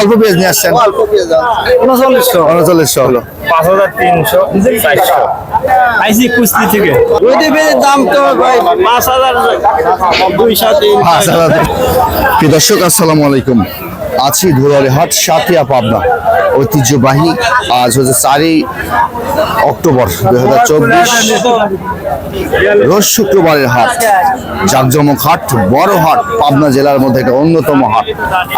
অল্প পেঁয়াজ নিয়ে আসছেন। উনচল্লিশশো। উনচল্লিশশো। হলো পাঁচ হাজার তিনশো চারশো। আইসি কুস্তি থেকে। ওইটি পেঁয়াজের দাম তো ভাই পাঁচ হাজার। দুইশো তিন। আচ্ছা দর্শক আসসালামু আলাইকুম। আছি ধুলারি হাট সাতিয়া পাবনা। ঐতিহ্যবাহী আজ হচ্ছে চারই অক্টোবর দুই হাজার চব্বিশ। রোজ শুক্রবারের হাট জাকজমক হাট বড় হাট পাবনা জেলার মধ্যে একটা অন্যতম হাট।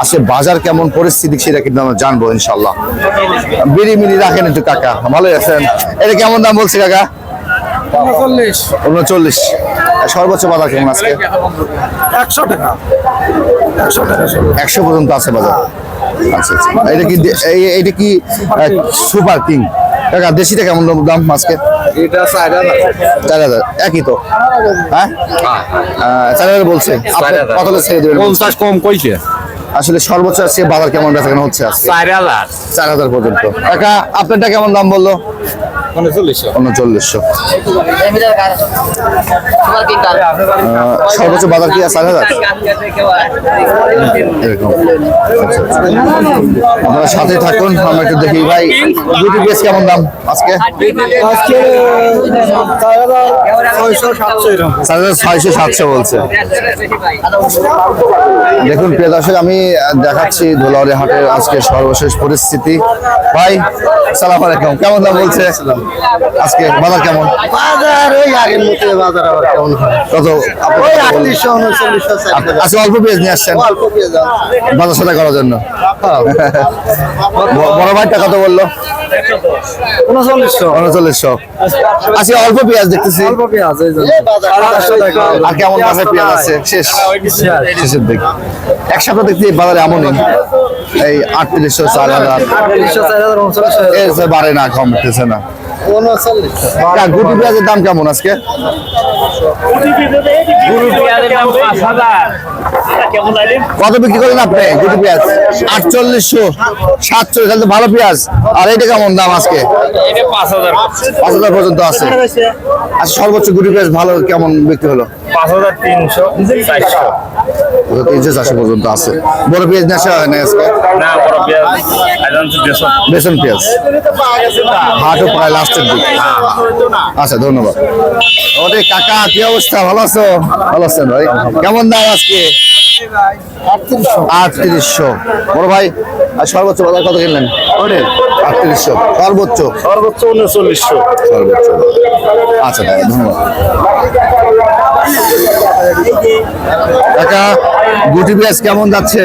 আসলে বাজার কেমন পরিস্থিতি সেটা কিন্তু আমরা জানব ইনশাল্লাহ বিড়ি মিড়ি রাখেন একটু কাকা ভালোই আছেন? এটা কেমন দাম বলছে কাকা? উনচল্লিশ। সর্বোচ্চ বাজার কেমন আজকে? একশো টাকা। একশো পর্যন্ত আছে বাজার। আচ্ছা আচ্ছা। এটা কি দে- এই- এইটা কি সুপার কিং? টাকা দেশিটা কেমন দাম- আজকে? এটা চার হাজার। চার হাজার। একই তো? হ্যাঁ? চার হাজার বলছে। আপনি হাজার। কত ছেড়ে দেবেন? পঞ্চাশ কম কইছে। আসলে সর্বোচ্চ আজকে বাজার কেমন বেচা কেন হচ্ছে চার হাজার। চার হাজার পর্যন্ত। আপনারটা কেমন দাম বলল? উনচল্লিশশো। সর্বোচ্চ বাজার কি চার হাজার? এরকম। আপনারা সাথে থাকুন আমরা একটু দেখি। ভাই দুটি পিস কেমন দাম আজকে? আজকে চার হাজার ছয়শো সাতশো বলছে। দেখুন প্রিয় দর্শক আমি দেখাচ্ছি ধুলাউড়ি হাটের আজকে সর্বশেষ পরিস্থিতি। ভাই সালাম আলাইকুম। কেমন দাম বলছে? আজকে বাজার কেমন? বাজার ওই আগের মতো বাজার আবার কেমন কত ওই কত? বললেন? আটত্রিশশো উনচল্লিশশো আজকে অল্প পেঁয়াজ নিয়ে আসছেন। অল্প পেয়ে যান বাজার সাথে করার জন্য? বড় ভাইটা কত বলল? উনচল্লিশশো। আজকে অল্প পেঁয়াজ দেখতেছি। অল্প পেঁয়াজ আর কেমন পেঁয়াজ আছে? শেষ। শেষের দিক। এক সপ্তাহ দেখছি বাজারে এমনই। এই আটত্রিশশো চার হাজার। বাড়ে না কমতেছে না। গুটি পেঁয়াজের দাম কেমন আজকে? কত বিক্রি করেন আপনি গুটি পেঁয়াজ? আটচল্লিশশো, সাতচল্লিশ, তাহলে ভালো পেঁয়াজ। আর এইটা কেমন দাম আজকে? পাঁচ হাজার পর্যন্ত আছে। আচ্ছা সর্বোচ্চ গুটি পেঁয়াজ ভালো কেমন বিক্রি হলো? পাঁচ হাজার তিনশো তিনশো চারশো পর্যন্ত আছে। বড় পেঁয়াজ নেশা হয় না আজকে? না, বড় পেঁয়াজ বেসন পেঁয়াজ হাটও প্রায় লাস্টের দিক। আচ্ছা ধন্যবাদ। ওরে কাকা কি অবস্থা? ভালো আছো? ভালো আছেন ভাই। কেমন দাম আজকে? আটত্রিশশো। বড় ভাই আর সর্বোচ্চ বাজার কত কিনলেন? আটত্রিশশো। সর্বোচ্চ? সর্বোচ্চ উনচল্লিশশো। সর্বোচ্চ আচ্ছা ধন্যবাদ। কাকা গুটি পেঁয়াজ কেমন যাচ্ছে?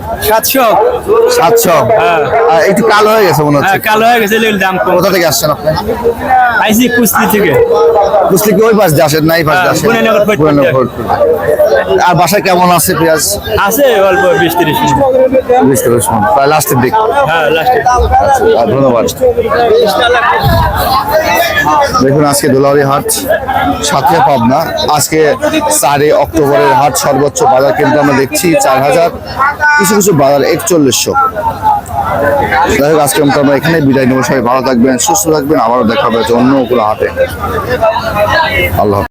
সাতশো। সাতশো। আর একটু কালো হয়ে গেছে মনে হচ্ছে। হ্যাঁ কালো হয়ে গেছে দাম কম। কোথা থেকে আসছেন আপনি? আইসি কুস্তি থেকে। বুঝলি কি ওই পাশ দিয়ে আসেন? না এই পাশ দিয়ে হ্যাঁ, আসেন। আর বাসায় কেমন আছে পেঁয়াজ? আছে অল্প বিশ তিরিশ বুঝতে পারছি প্রায় লাস্টের দিক। হ্যাঁ লাস্টে আচ্ছা, ধন্যবাদ। দেখুন আজকে দোলাউরি হাট সাথে পাবনা। আজকে চারই অক্টোবরের হাট সর্বোচ্চ বাজার কিন্তু আমরা দেখছি চার হাজার কিছু কিছু বাজার একচল্লিশশো। যাই হোক আজকে আমরা এখানে বিদায় নেব। সবাই ভালো থাকবেন, সুস্থ থাকবেন। আবারও দেখা হবে অন্য হাটে আল্লাহ।